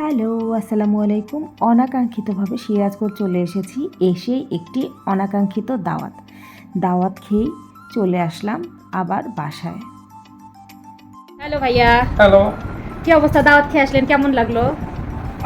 Hello আসসালামু আলাইকুম। অনাকাঙ্ক্ষিতভাবে সিরাজগঞ্জ চলে এসেছি এসে একটি অনাকাঙ্ক্ষিত দাওয়াত। দাওয়াত খেয়েই চলে আসলাম আবার বাসায়। হ্যালো ভাইয়া। হ্যালো। কি অবস্থা? দাওয়াত খেয়ে আসলেন কেমন লাগল?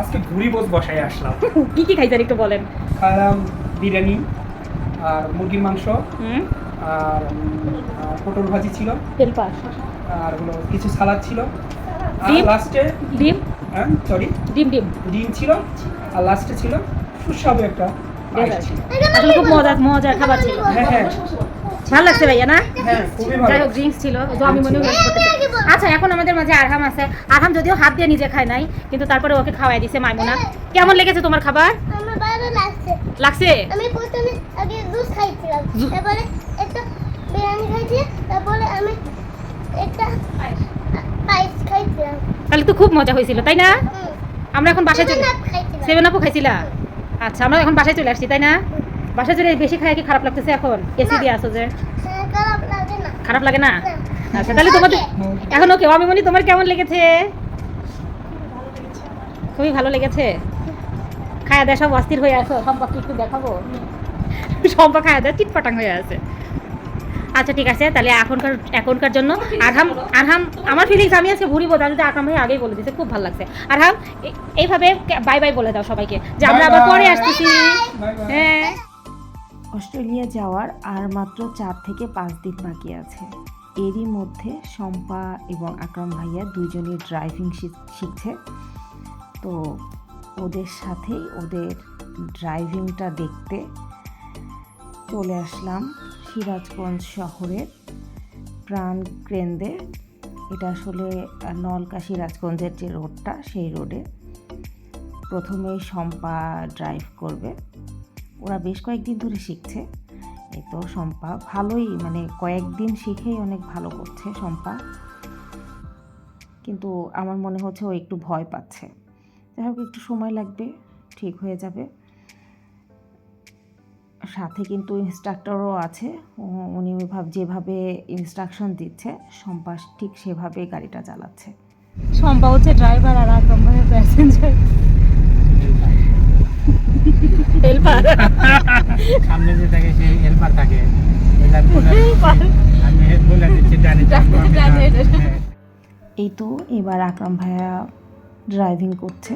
আজকে ঘুরি বোস বসায় আসলাম। কি কি খাইছেন একটু বলেন। খাইলাম বিরিয়ানি আর মুরগির মাংস। হুম। আর পটল ভাজি ছিল। তেলপা আর হলো কিছু সালাদ ছিল। আর ডিম? লাস্টে ডিম? হ্যাঁ সরি ডিম ডিম। ডিম ছিল আর লাস্টে ছিল সুস্বাদু একটা আসলে খুব মজা মজার খাবার ছিল। হ্যাঁ হ্যাঁ। ভালো লাগছে ভাইয়া না? হ্যাঁ যাই হোক ড্রিঙ্কস ছিল তো আমি মনে হয় আচ্ছা এখন আমাদের মাঝে আরহাম আছে। আরহাম যদিও হাত দিয়ে নিজে খায় নাই কিন্তু তারপরে ওকে খাওয়াই দিছে মাইমুনা। কেমন লেগেছে তোমার খাবার? লাগছে। লাগছে? আমি প্রথমে আগে দুধ খাইছিলাম। তারপরে একটা বিরিয়ানি খাইছি তারপরে আমি একটা পায়েস খাইছিলাম। তাহলে তো খুব মজা হয়েছিল তাই না? আমরা এখন বাসায় চলে সেভেন আপও খাইছিলা। আচ্ছা আমরা এখন বাসায় চলে আসছি তাই না? বাসায় চলে বেশি খাই কি খারাপ লাগতেছে এখন? এসি দিয়ে আসো যে। খারাপ লাগে না। আচ্ছা তাহলে তোমাদের এখন ওকে আমি মনি তোমার কেমন লেগেছে? খুবই ভালো লেগেছে। খায়া দেয় সব অস্থির হয়ে আছো সম্পর্কে একটু দেখাবো? সম্পা খায়া দেয় চিটপাটাং হয়ে আছে। আচ্ছা ঠিক আছে তাহলে এখনকার এখনকার জন্য আরহাম আরহাম আমার ফিলিংস আমি আজকে ভুরি বোঝা যদি আরহাম ভাই আগেই বলে দিতে খুব ভালো লাগছে। আরহাম এ- এইভাবে বাই বাই বলে দাও সবাইকে যে আমরা আবার পরে আসতেছি. হ্যাঁ। অস্ট্রেলিয়া যাওয়ার আর মাত্র চার থেকে পাঁচ দিন বাকি আছে। এরই মধ্যে শম্পা এবং আকরাম ভাইয়া দুজনই ড্রাইভিং শিখছে। তো ওদের সাথেই ওদের ড্রাইভিংটা দেখতে চলে আসলাম। সিরাজগঞ্জ শহরের প্রাণ কেন্দ্রে, এটা আসলে নলকা সিরাজগঞ্জের যে রোডটা, সেই রোডে প্রথমেই শম্পা ড্রাইভ করবে। ওরা বেশ কয়েকদিন ধরে শিখছে। এই তো শম্পা ভালোই মানে কয়েকদিন শিখেই অনেক ভালো করছে শম্পা। কিন্তু আমার মনে হচ্ছে ও একটু ভয় পাচ্ছে। যাই হোক, একটু সময় লাগবে, ঠিক হয়ে যাবে। সাথে কিন্তু ইনস্ট্রাক্টরও আছে। উনি ভাব যেভাবে ইনস্ট্রাকশন দিচ্ছে শম্পা ঠিক সেভাবে গাড়িটা চালাচ্ছে। শম্পা হচ্ছে ড্রাইভার আর আকরাম ভাই প্যাসেঞ্জার হেল্পার সামনে যে থাকে সেই হেল্পার থাকে। বলে দিচ্ছি। হ্যাঁ। এই তো এবার আকরাম ভাইয়া ড্রাইভিং করছে।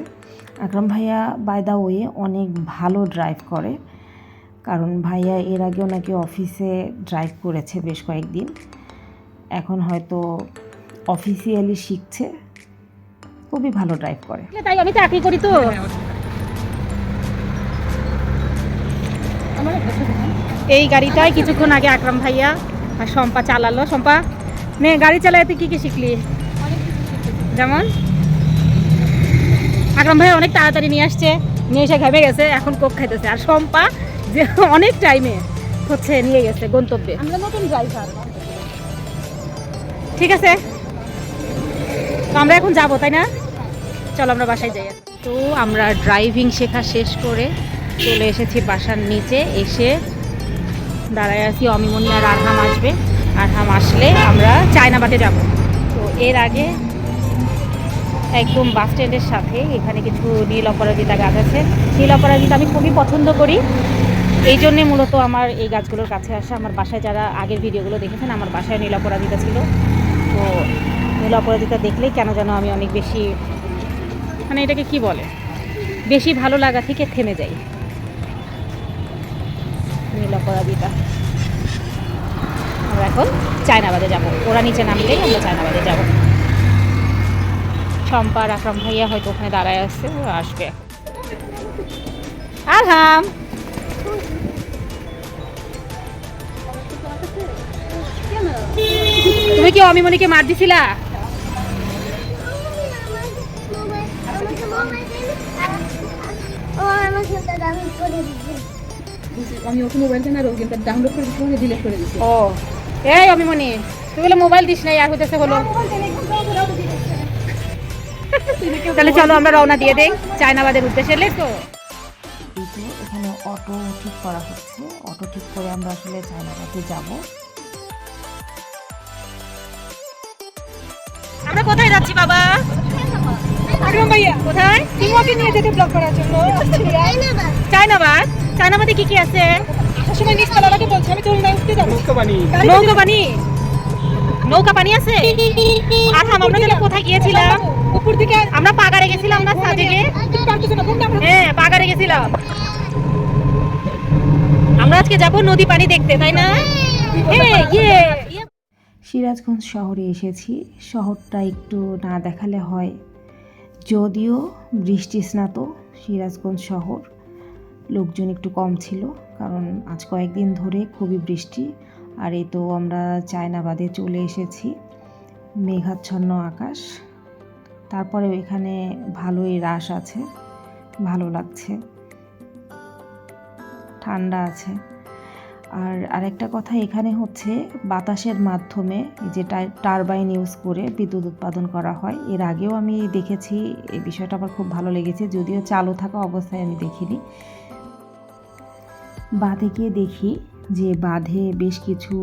আকরাম ভাইয়া বাই দা ওয়ে অনেক ভালো ড্রাইভ করে। কারণ ভাইয়া এর আগেও নাকি অফিসে ড্রাইভ করেছে বেশ কয়েকদিন। এখন হয়তো অফিসিয়ালি শিখছে। খুবই ভালো ড্রাইভ করে। তাই আমি চাকরি করি তো। এই গাড়িটাই কিছুক্ষণ আগে আকরাম ভাইয়া আর শম্পা চালালো। শম্পা, নে, গাড়ি চালায়, তুই কি কি শিখলি? যেমন? আকরাম ভাইয়া অনেক তাড়াতাড়ি নিয়ে আসছে। নিয়ে এসে ঘেমে গেছে, এখন কোক খাইতেছে। আর শম্পা যে অনেক টাইমে হচ্ছে নিয়ে গেছে গন্তব্যে। আমরা নতুন ড্রাইভার ঠিক আছে? তো আমরা এখন যাব তাই না? চলো আমরা বাসায় যাই। তো আমরা ড্রাইভিং শেখা শেষ করে চলে এসেছি বাসার নিচে। এসে দাঁড়ায় আছি অমিমনি আর আরহাম আসবে। আরহাম আসলে আমরা চায়নাবাদে যাব। তো এর আগে একদম বাস স্ট্যান্ডের সাথে এখানে কিছু নীল অপরাজিতা গাছ আছে। নীল অপরাজিতা আমি খুবই পছন্দ করি। এই জন্যে মূলত আমার এই গাছগুলোর কাছে আসা। আমার বাসায় যারা আগের ভিডিওগুলো দেখেছেন, আমার বাসায় নীল অপরাজিতা ছিল। তো নীল অপরাজিতা দেখলেই কেন যেন আমি অনেক বেশি মানে এটাকে কি বলে? বেশি ভালো লাগা থেকে থেমে যাই। নীল অপরাজিতা। আমরা এখন চায়নাবাদে যাব। ওরা নিচে নামলেই আমরা চায়নাবাদে যাব। শম্পা আকরাম ভাইয়া হয়তো ওখানে দাঁড়ায় আসছে আসবে। আরহাম তুমি কি অমিমনিকে মার দিছিলা? মোবাইল আমি ওকে গেমটা ডাউনলোড করে ডিলিট করে ও। এই তুই বলে মোবাইল দিস নাই আর হইতেছে হলো। তাহলে চলো আমরা রওনা দিয়ে দেই চায়নাবাদের উদ্দেশ্যে গো। এই এখানে অটো ঠিক করা হচ্ছে। অটো ঠিক করে আমরা আসলে চায়নাবাদে যাব। আমরা কোথায় যাচ্ছি বাবা? ভাইয়া কোথায়? তোমাকে নিয়ে যেতে ব্লগ করার জন্য। তাই না বা চায়নাবাদ? চায়নাবাদে কি কি আছে? বলছি আমি চলুন যাব। নৌকা পানি। নৌকা পানি? আছে? আমরা কোথায় গিয়েছিলাম? উপর দিকে আমরা পাগারে গেছিলাম না সাজেকে? আমরা হ্যাঁ পাগারে গেছিলাম। আমরা আজকে যাব নদী পানি দেখতে তাই না? হ্যাঁ। ইয়ে ইয়ে। সিরাজগঞ্জ শহরে এসেছি। শহরটা একটু না দেখালে হয়। যদিও বৃষ্টি স্নাত সিরাজগঞ্জ শহর। লোকজন একটু কম ছিল কারণ আজ কয়েকদিন ধরে খুবই বৃষ্টি। আর এই তো আমরা চায়নাবাদে চলে এসেছি। মেঘাচ্ছন্ন আকাশ। তারপরেও এখানে ভালোই রাশ আছে, ভালো লাগছে, ঠান্ডা আছে। আর আরেকটা কথা এখানে হচ্ছে, বাতাসের মাধ্যমে যে টারবাইন ইউজ করে বিদ্যুৎ উৎপাদন করা হয়, এর আগেও আমি দেখেছি, এই বিষয়টা আমার খুব ভালো লেগেছে, যদিও চালু থাকা অবস্থায় আমি দেখিনি। বাঁধে গিয়ে দেখি যে বাঁধে বেশ কিছু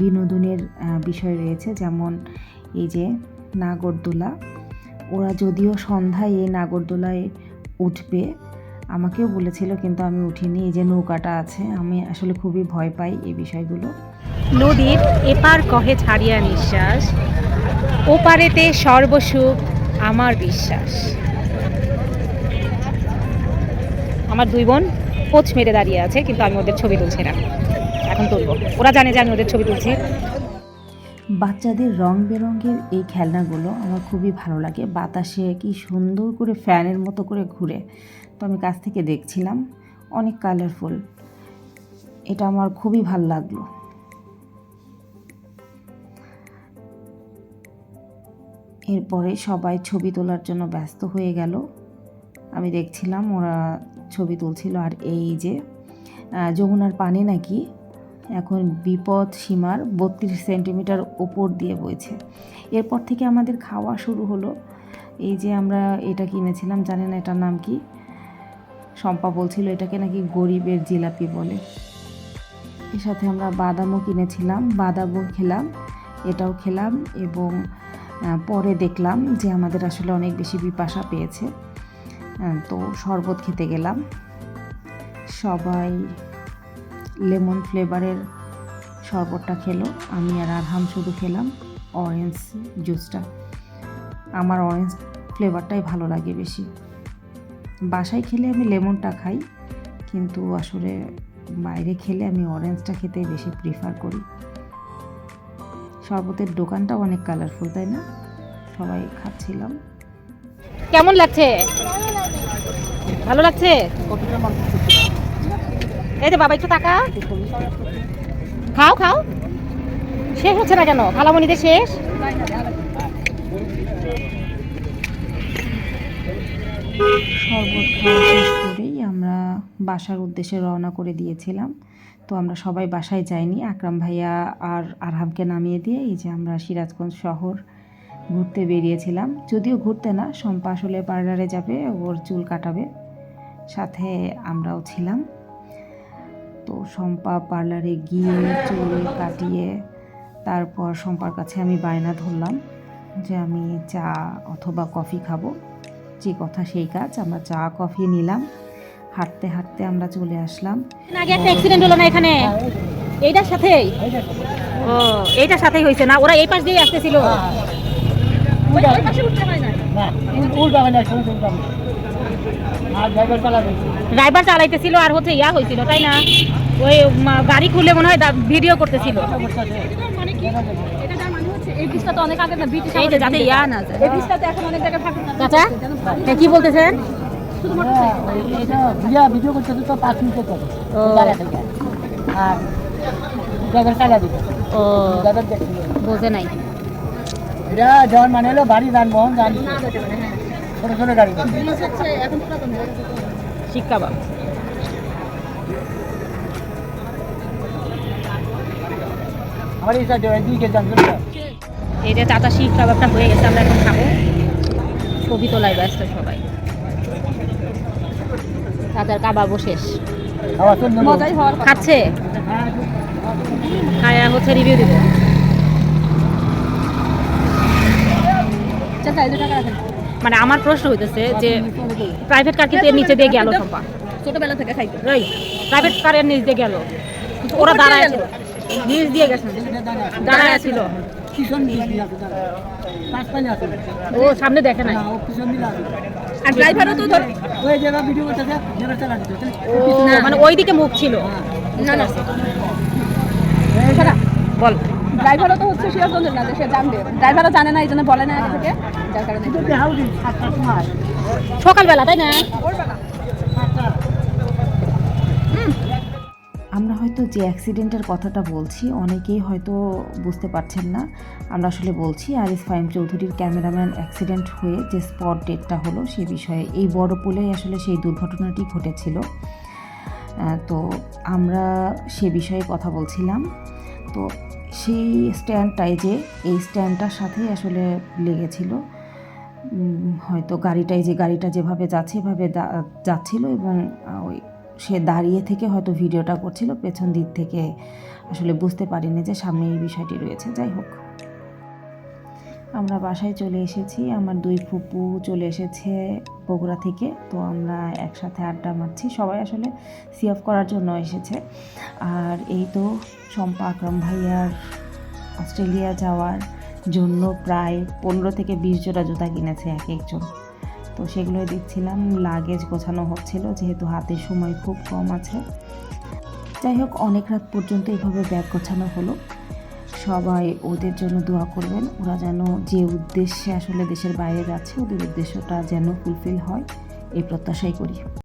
বিনোদনের বিষয় রয়েছে, যেমন এই যে নাগরদোলা ওরা যদিও সন্ধ্যায় এই নাগরদোলায় উঠবে, আমাকেও বলেছিল কিন্তু আমি উঠিনি, এই যে নৌকাটা আছে, আমি আসলে খুবই ভয় পাই এই বিষয়গুলো। নদীর এপার কহে ছাড়িয়া নিঃশ্বাস, ওপারেতে সর্বসুখ আমার বিশ্বাস। আমার দুই বোন কোচ মেরে দাঁড়িয়ে আছে, কিন্তু আমি ওদের ছবি তুলছি না। এখন তুলবো। ওরা জানে যে আমি ওদের ছবি তুলছি। বাচ্চাদের রং বেরঙের এই খেলনাগুলো আমার খুবই ভালো লাগে। বাতাসে কি সুন্দর করে ফ্যানের মতো করে ঘুরে। তো আমি কাছ থেকে দেখছিলাম, অনেক কালারফুল এটা আমার খুবই ভালো লাগল। এরপরে সবাই ছবি তোলার জন্য ব্যস্ত হয়ে গেল। আমি দেখছিলাম ওরা ছবি তুলছিল আর এই যে যমুনার পানি নাকি? এখন বিপদ সীমার বত্রিশ সেন্টিমিটার ওপর দিয়ে বইছে। এরপর থেকে আমাদের খাওয়া শুরু হলো। এই যে আমরা এটা কিনেছিলাম, জানি না এটার নাম কি। শম্পা বলছিল এটাকে নাকি গরিবের জিলাপি বলে। এর সাথে আমরা বাদামও কিনেছিলাম, বাদামও খেলাম, এটাও খেলাম এবং পরে দেখলাম যে আমাদের আসলে অনেক বেশি বিপাশা পেয়েছে। তো শরবত খেতে গেলাম। সবাই লেমন ফ্লেভারের শরবতটা খেলো। আমি আর আরহাম শুধু খেলাম অরেঞ্জ জুসটা আমার অরেঞ্জ ফ্লেভারটাই ভালো লাগে বেশি। বাসায় খেলে আমি লেমনটা খাই কিন্তু আসলে বাইরে খেলে আমি অরেঞ্জটা খেতে বেশি প্রিফার করি। শরবতের দোকানটাও অনেক কালারফুল তাই না? সবাই খাচ্ছিলাম। কেমন লাগছে? ভালো লাগছে? এই যে বাবা, একটু টাকা খাও খাও। শেষ হচ্ছে না কেন? খালামণিদের শেষ? শেষ করেই আমরা বাসার উদ্দেশ্যে রওনা করে দিয়েছিলাম। তো আমরা সবাই বাসায় যাইনি। আকরাম ভাইয়া আর আরহামকে নামিয়ে দিয়ে এই যে আমরা সিরাজগঞ্জ শহর ঘুরতে বেরিয়েছিলাম। যদিও ঘুরতে না, শম্পা আসলে পার্লারে যাবে, ওর চুল কাটাবে। সাথে আমরাও ছিলাম। তো শম্পা পার্লারে গিয়ে চুল কাটিয়ে তারপর শম্পার কাছে আমি বায়না ধরলাম যে আমি চা অথবা কফি খাব। যে কথা সেই কাজ আমরা চা কফি নিলাম। হাঁটতে হাঁটতে আমরা চলে আসলাম। আগে একটা অ্যাক্সিডেন্ট হলো না এখানে? এইটার সাথেই? ও এইটার সাথেই হয়েছে না? ওরা এই পাশ দিয়ে আসতেছিল? ড্রাইভার চালাইতেছিল আর হচ্ছে ইয়া হয়েছিল তাই না? ওই গাড়ি খুলে মনে হয় ভিডিও করতেছিল। মানে হচ্ছে এই ব্রিজটা তো অনেক আগে না ব্রিটিশ এই যে যাতে না যায়। এই ব্রিজটা তো এখন অনেক জায়গায় ফাঁকা চাচা হ্যাঁ, কি বলতেছেন? ভিডিও ভিডিও তো পাঁচ মিনিটের ও। আর ড্রাইভার চালা দিবে। ও। ড্রাইভার বোঝে নাই। এটা যাওয়ার মানে হলো বাড়ি যানবাহন যান ছোটো ছোটো গাড়ি হয়ে। শিক্ষা বাবা এই যে চাচা শিখ কাবাবটা হয়ে গেছে আমরা এখন খাব। ছবি তোলায় ব্যস্ত সবাই। চাচার কাবাবও শেষ। খাওয়া চলবে মজাই হওয়ার কথা। খাচ্ছে? খায়া হচ্ছে রিভিউ দিব। চাচা, এই টাকা রাখেন। মানে আমার প্রশ্ন হইতেছে যে প্রাইভেট কার কিন্তু এর নিচে দিয়ে গেল সম্পা ছোটবেলা থেকে খাইতো। প্রাইভেট কারের নিচ দিয়ে গেল। কিন্তু ওরা দাঁড়ায় ছিল। নিচ দিয়ে গেছে। দাঁড়ায় ছিল। ও সামনে দেখে নাই। না ও পিছন দিকে আছে। আর ড্রাইভারও তো ধর ওই জায়গা ভিডিও করতেছে মানে ওই দিকে মুখ ছিল। না না। বল। ড্রাইভারও তো হচ্ছে সিরাজগঞ্জের না সে জানবে। ড্রাইভারও জানে না এই জন্য বলে না আগে থেকে যার কারণে। সকালবেলা তাই না? আমরা হয়তো যে অ্যাক্সিডেন্টের কথাটা বলছি অনেকেই হয়তো বুঝতে পারছেন না। আমরা আসলে বলছি আরিস ফাইম চৌধুরীর ক্যামেরাম্যান অ্যাক্সিডেন্ট হয়ে যে স্পট ডেটটা হলো সে বিষয়ে এই বড় পুলেই আসলে সেই দুর্ঘটনাটি ঘটেছিল। তো আমরা সে বিষয়ে কথা বলছিলাম। তো সেই স্ট্যান্ডটাই যে, এই স্ট্যান্ডটার সাথেই আসলে লেগেছিল। হয়তো গাড়িটাই যে, গাড়িটা যেভাবে যাচ্ছে, এভাবে যাচ্ছিল এবং ওই সে দাঁড়িয়ে থেকে হয়তো ভিডিওটা করছিল, পেছন দিক থেকে আসলে বুঝতে পারিনি যে সামনে এই বিষয়টি রয়েছে। যাই হোক। আমরা বাসায় চলে এসেছি, আমার দুই ফুপু চলে এসেছে বগুড়া থেকে, তো আমরা একসাথে আড্ডা মারছি। সবাই আসলে সি অফ করার জন্য এসেছে। আর এই তো শম্পা আকরাম ভাইয়ার অস্ট্রেলিয়া যাওয়ার জন্য প্রায় পনেরো থেকে বিশ জোড়া জুতা কিনেছে এক একজন। তো সেগুলোই দেখছিলাম, লাগেজ গোছানো হচ্ছিল, যেহেতু হাতে সময় খুব কম আছে। যাই হোক, অনেক রাত পর্যন্ত এভাবে ব্যাগ গোছানো হলো। সবাই ওদের জন্য দোয়া করবেন। ওরা যেন যে উদ্দেশ্যে আসলে দেশের বাইরে যাচ্ছে, ওদের উদ্দেশ্যটা যেন ফুলফিল হয়, এই প্রত্যাশাই করি।